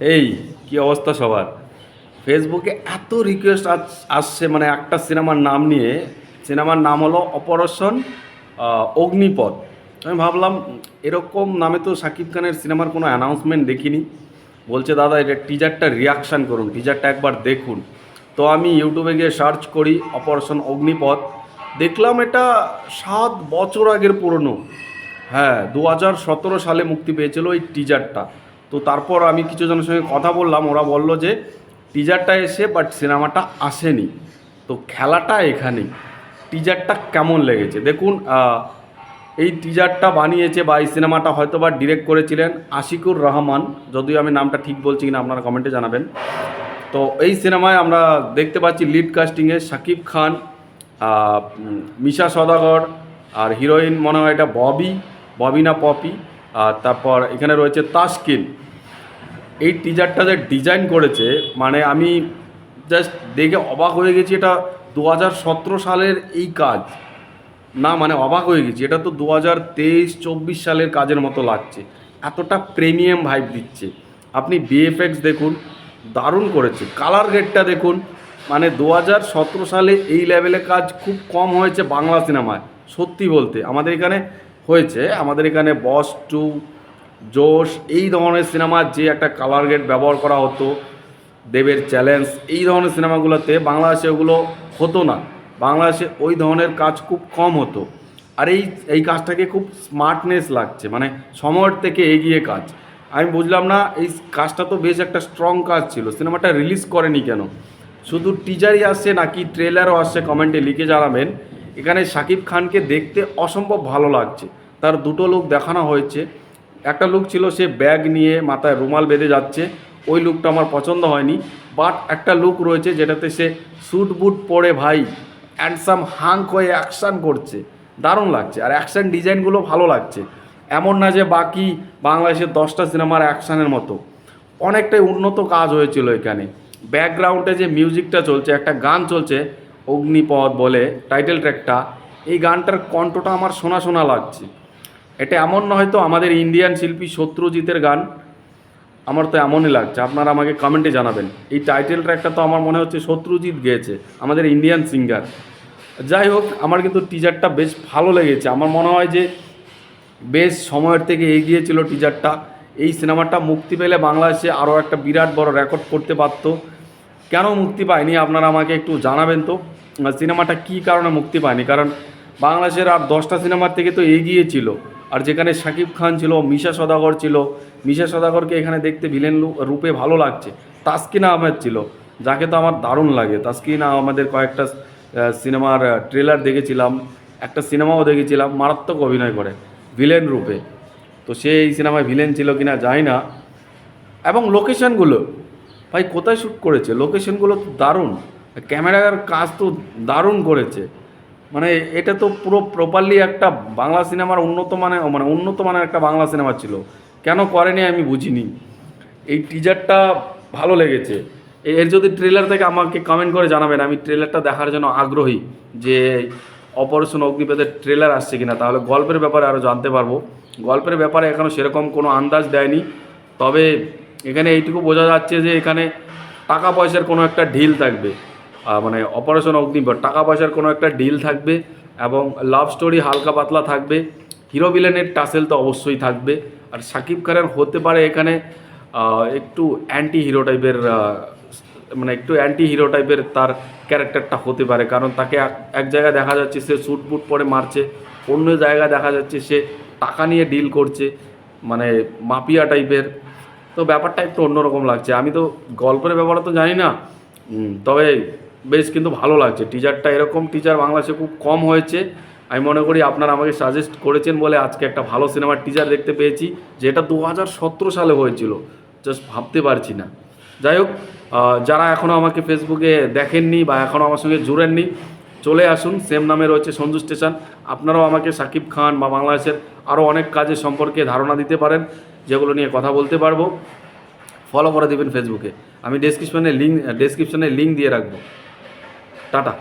এই, কি অবস্থা সবার? ফেসবুকে এত রিকোয়েস্ট আসছে মানে একটা সিনেমার নাম নিয়ে। সিনেমার নাম হলো অপারেশন অগ্নিপথ। আমি ভাবলাম, এরকম নামে তো শাকিব খানের সিনেমার কোনো অ্যানাউন্সমেন্ট দেখিনি। বলছে, দাদা, এটা টিজারটা রিয়াকশান করুন টিজারটা একবার দেখুন। তো আমি ইউটিউবে গিয়ে সার্চ করি, অপারেশন অগ্নিপথ। দেখলাম এটা সাত বছর আগের পুরনো। হ্যাঁ দু হাজার সতেরো সালে মুক্তি পেয়েছিল এই টিজারটা তো তারপর আমি কিছু জনের সঙ্গে কথা বললাম, ওরা বলল যে টিজারটা এসে বাট সিনেমাটা আসেনি। তো খেলাটা এখানেই। টিজারটা কেমন লেগেছে? দেখুন এই টিজারটা বানিয়েছে বা এই সিনেমাটা হয়তো বা ডিরেক্ট করেছিলেন আশিকুর রহমান। যদিও আমি নামটা ঠিক বলছি কিনা আপনারা কমেন্টে জানাবেন। তো এই সিনেমায় আমরা দেখতে পাচ্ছি লিড কাস্টিংয়ে শাকিব খান মিশা সদাগর, আর হিরোইন মনে হয় এটা ববি ববি না পপি। আর তারপর এখানে রয়েছে তাসকিন। এই টিজারটা যে ডিজাইন করেছে মানে আমি জাস্ট দেখে অবাক হয়ে গেছি, এটা দু হাজার সতেরো সালের এই কাজ। না মানে অবাক হয়ে গেছি, এটা তো দু হাজার তেইশ, চব্বিশ সালের কাজের মতো লাগছে। এতটা প্রিমিয়াম ভাইব দিচ্ছে। আপনি বিএফএক্স দেখুন, দারুণ করেছে। কালার গ্রেডটা দেখুন মানে দু হাজার সতেরো সালে এই লেভেলে কাজ খুব কম হয়েছে বাংলা সিনেমায় সত্যি বলতে, আমাদের এখানে হয়েছে, আমাদের এখানে বস টু জোশ, এই ধরনের সিনেমার যে একটা কালার গ্রেড ব্যবহার করা হতো, দেবের চ্যালেঞ্জ এই ধরনের সিনেমাগুলোতে বাংলাদেশে ওগুলো হতো না। বাংলাদেশে ওই ধরনের কাজ খুব কম হতো। আর এই এই কাজটাকে খুব স্মার্টনেস লাগছে মানে সময়ের থেকে এগিয়ে কাজ। আমি বুঝলাম না, এই কাজটা তো বেশ একটা স্ট্রং কাজ ছিল, সিনেমাটা রিলিজ করেনি কেন? শুধু টিজারই আসছে নাকি ট্রেলারও আসছে কমেন্টে লিখে জানাবেন। এখানে শাকিব খানকে দেখতে অসম্ভব ভালো লাগছে। তার দুটো লোক দেখানো হয়েছে। একটা লুক ছিল, সে ব্যাগ নিয়ে মাথায় রুমাল বেঁধে যাচ্ছে। ওই লুকটা আমার পছন্দ হয়নি। বাট একটা লুক রয়েছে, যেটাতে সে স্যুট বুট পরে ভাই হ্যান্ডসাম হাঙ্ক হয়ে অ্যাকশান করছে। দারুণ লাগছে। আর অ্যাকশান ডিজাইনগুলো ভালো লাগছে। এমন না যে বাকি বাংলাদেশের দশটা সিনেমার অ্যাকশানের মতো। অনেকটাই উন্নত কাজ হয়েছিল এখানে। ব্যাকগ্রাউন্ডে যে মিউজিকটা চলছে, একটা গান চলছে, অগ্নিপথ বলে টাইটেল ট্র্যাকটা এই গানটার কণ্ঠটা আমার শোনা শোনা লাগছে। এটা এমন নয় তো আমাদের ইন্ডিয়ান শিল্পী শত্রুজিতের গান। আমার তো এমনই লাগছে। আপনারা আমাকে কমেন্টে জানাবেন। এই টাইটেল ট্র্যাকটা তো আমার মনে হচ্ছে শত্রুজিৎ গেয়েছে, আমাদের ইন্ডিয়ান সিঙ্গার যাই হোক, আমার কিন্তু টিজারটা বেশ ভালো লেগেছে। আমার মনে হয় যে বেশ সময়ের থেকে এগিয়ে ছিল টিজারটা এই সিনেমাটা মুক্তি পেলে বাংলাদেশে আরও একটা বিরাট বড় রেকর্ড করতে পারত। কেন মুক্তি পায়নি? আপনারা আমাকে একটু জানাবেন তো। সিনেমাটা কী কারণে মুক্তি পায়নি? কারণ বাংলাদেশের আর দশটা সিনেমার থেকে তো এগিয়ে ছিল। আর যেখানে শাকিব খান ছিল, মিশা সদাগর ছিল, মিশা সদাগরকে এখানে দেখতে ভিলেন রূপে ভালো লাগছে। তাসকিনা আহমেদ ছিল, যাকে তো আমার দারুণ লাগে। তাসকিনা আমাদের কয়েকটা সিনেমার ট্রেলার দেখেছিলাম, একটা সিনেমাও দেখেছিলাম, মারাত্মক অভিনয় করে ভিলেন রূপে। তো সে এই সিনেমায় ভিলেন ছিল কিনা জানি না। এবং লোকেশনগুলো ভাই কোথায় শ্যুট করেছে? লোকেশনগুলো তো দারুণ। ক্যামেরার কাজ তো দারুণ করেছে। মানে এটা তো পুরো প্রপারলি একটা বাংলা সিনেমার উন্নত মানের মানে উন্নত মানের একটা বাংলা সিনেমা ছিল। কেন করেনি আমি বুঝিনি। এই টিজারটা ভালো লেগেছে। এর যদি ট্রেলার থেকে আমাকে কমেন্ট করে জানাবেন, আমি ট্রেলারটা দেখার জন্য আগ্রহী যে অপারেশন অগ্নিপথের ট্রেলার আসছে কিনা, তাহলে গল্পের ব্যাপারে আরও জানতে পারব। গল্পের ব্যাপারে এখনও সেরকম কোনো আন্দাজ দেয়নি। তবে এখানে এইটুকু বোঝা যাচ্ছে যে এখানে টাকা পয়সার কোনো একটা ঢিল থাকবে। মানে অপারেশন অগ্নিপথ টাকা পয়সার কোনো একটা ডিল থাকবে এবং লাভ স্টোরি হালকা পাতলা থাকবে। হিরো ভিলেনের টাসেল তো অবশ্যই থাকবে। আর সাকিব খানের হতে পারে এখানে একটু অ্যান্টি হিরো টাইপের মানে একটু অ্যান্টি হিরো টাইপের তার ক্যারেক্টারটা হতে পারে। কারণ তাকে এক- জায়গায় দেখা যাচ্ছে সে স্যুট বুট পরে মারছে, অন্য জায়গায় দেখা যাচ্ছে সে টাকা নিয়ে ডিল করছে মানে মাফিয়া টাইপের তো ব্যাপারটা একটু অন্যরকম লাগছে। আমি তো গল্পের ব্যাপারে তো জানি না। তবে বেশ কিন্তু ভালো লাগছে। টিচারটা এরকম টিচার বাংলাদেশে খুব কম হয়েছে। আমি মনে করি আপনারা আমাকে সাজেস্ট করেছেন বলে আজকে একটা ভালো সিনেমার টিচার দেখতে পেয়েছি, যেটা দু হাজার সতেরো সালে হয়েছিল। জাস্ট ভাবতে পারছি না। যাই হোক যারা এখনও আমাকে ফেসবুকে দেখেননি বা এখনও আমার সঙ্গে জুড়েননি, চলে আসুন। সেম নামে রয়েছে সঞ্জু স্টেশন। আপনারাও আমাকে সাকিব খান বা বাংলাদেশের আরও অনেক কাজের সম্পর্কে ধারণা দিতে পারেন, যেগুলো নিয়ে কথা বলতে পারব। ফলো করে দেবেন ফেসবুকে আমি ডেসক্রিপশনে লিঙ্ক ডেসক্রিপশনে লিঙ্ক দিয়ে রাখব। টাটা।